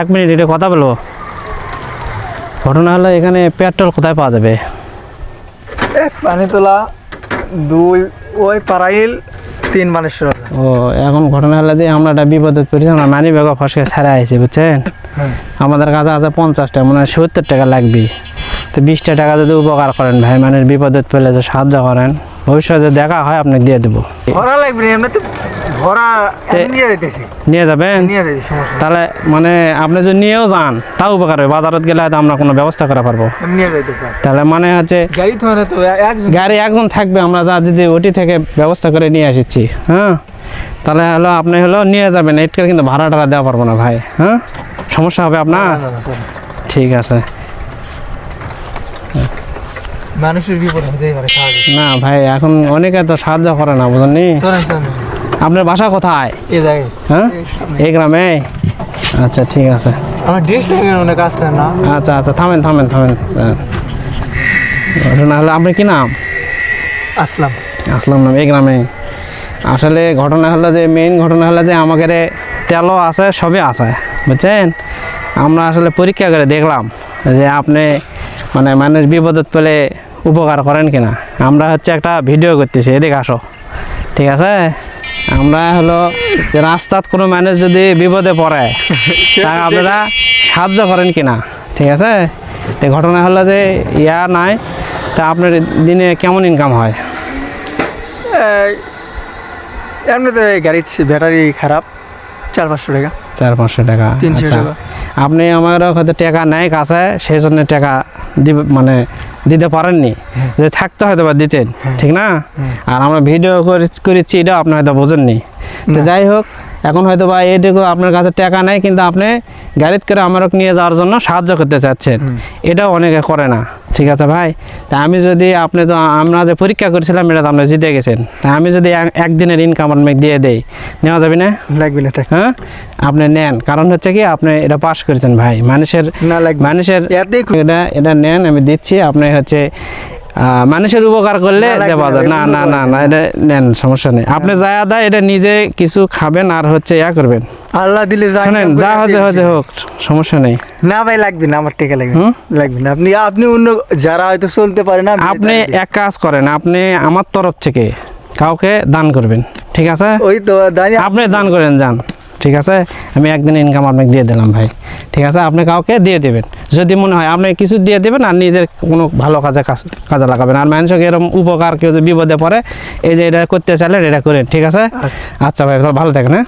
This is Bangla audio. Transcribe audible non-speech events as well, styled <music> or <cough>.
এক মিনিট এটা কথা বলব। ঘটনা হলো এখানে পেট্রোল কোথায় পাওয়া যাবে? এক পানি তোলা দুই ওই পারাইল তিন মানেশ্বর ও এখন ঘটনা হলো যে আমরা একটা বিপদে পড়েছি আমরা মানি ব্যাগ ফসকে ছাড়া আইছি বুঝছেন? আমাদের কাছে আছে পঞ্চাশ টাকা মানে সত্তর টাকা লাগবে। তো বিশটা টাকা যদি উপকার করেন ভাই মানে বিপদে পেলে যে সাহায্য করেন ভবিষ্যতে দেখা হয় আপনি দিয়ে দেবো। ভরা লাগবে এমনি তো ভরা নিয়ে যাবেন? নিয়ে যেতেছি সমস্যা তাহলে মানে আপনি যদি নিয়েও যান তাও উপকার হবে। বাজারত গেলে হয়তো আমরা কোনো ব্যবস্থা করে পারব। নিয়ে তাহলে মানে হচ্ছে গাড়ি তো তো একজন গাড়ি একজন থাকবে আমরা যা যদি ওটি থেকে ব্যবস্থা করে নিয়ে আসছি হ্যাঁ? তাহলে হলো আপনি হলো নিয়ে যাবেন এটার কিন্তু ভাড়া টাড়া দেওয়া পারব না ভাই হ্যাঁ? সমস্যা হবে আপনার। ঠিক আছে। মানুষের বিপদ হতেই পারে না ভাই এখন অনেকে তো সাহায্য করে না বুঝলেন আপনার বাসা কোথায়? এ জায়গায়। হ্যাঁ? এই গ্রামে? আচ্ছা ঠিক আছে। আমার অনেক না। আচ্ছা আচ্ছা থামেন থামেন থামেন। হ্যাঁ। ঘটনা হলো আপনি কি নাম? আসলাম। আসলাম নাম এই গ্রামে। আসলে ঘটনা হলো যে মেইন ঘটনা হলো যে আমাদের তেলও আছে সবই আছে বুঝছেন? আমরা আসলে পরীক্ষা করে দেখলাম যে আপনি মানে মানুষ বিপদত পেলে উপকার করেন কিনা। আমরা হচ্ছে একটা ভিডিও করতেছি এদিকে আসো। ঠিক আছে? আমরা হলো যে রাস্তাত কোনো মানুষ যদি বিপদে পড়ে <laughs> তা আপনারা সাহায্য করেন কিনা? ঠিক আছে? তো ঘটনা হলো যে ইয়া নাই তা আপনার দিনে কেমন ইনকাম হয়? এমনিতে গাড়ির ব্যাটারি খারাপ চার পাঁচশো টাকা। চার পাঁচশো টাকা তিনশো আচ্ছা। টাকা। আপনি আমার হয়তো টাকা নেয় কাছে সেই জন্য টাকা দিব মানে দিতে পারেননি। যে থাকতে হয়তো বা দিতেন ঠিক না? আর আমরা ভিডিও করেছি এটা আপনি হয়তো বোঝেননি। তো যাই হোক এখন হয়তো বা এইটুকু আপনার কাছে টাকা নেই কিন্তু আপনি গাড়িতে করে আমার নিয়ে যাওয়ার জন্য সাহায্য করতে চাচ্ছেন। এটাও অনেকে করে না। ঠিক আছে ভাই? তা আমি যদি আপনি তো আমরা যে পরীক্ষা করেছিলাম এটা তো আপনি জিতে গেছেন। তা আমি যদি একদিনের ইনকাম আপনাকে দিয়ে দেই নেওয়া যাবে না? লাগবে না হ্যাঁ? আপনি নেন। কারণ হচ্ছে কি আপনি এটা পাস করেছেন ভাই। মানুষের না লাগবে। মানুষের এটা এটা নেন আমি দিচ্ছি। আপনি হচ্ছে মানুষের উপকার করলে না, না, না না না না এটা নেন সমস্যা নেই। আপনি যা দেয় এটা নিজে কিছু খাবেন আর হচ্ছে ইয়া করবেন। আল্লাহ দিলে যা শোনেন ইনকাম যা দিয়ে হচ্ছে হোক সমস্যা নেই। না ভাই লাগবে না আমার টাকা লাগবে? লাগবে না। আপনি আপনি অন্য যারা হয়তো চলতে পারে না আপনি এক কাজ করেন আপনি আমার তরফ থেকে কাউকে দান করবেন ঠিক আছে? ওই তো আপনি দান করেন যান ঠিক আছে? আমি একদিন ইনকাম আপনাকে দিয়ে দিলাম ভাই ঠিক আছে? আপনি কাউকে দিয়ে দেবেন। যদি মনে হয় আপনি কিছু দিয়ে দেবেন আর নিজের কোনো ভালো কাজে কাজ- লাগাবেন। আর মানুষকে এরকম উপকার কেউ যদি বিপদে পড়ে এই যে এটা করতে চাইলেন এটা করেন ঠিক আছে? আচ্ছা। আচ্ছা ভাই ভালো থাকেন হ্যাঁ?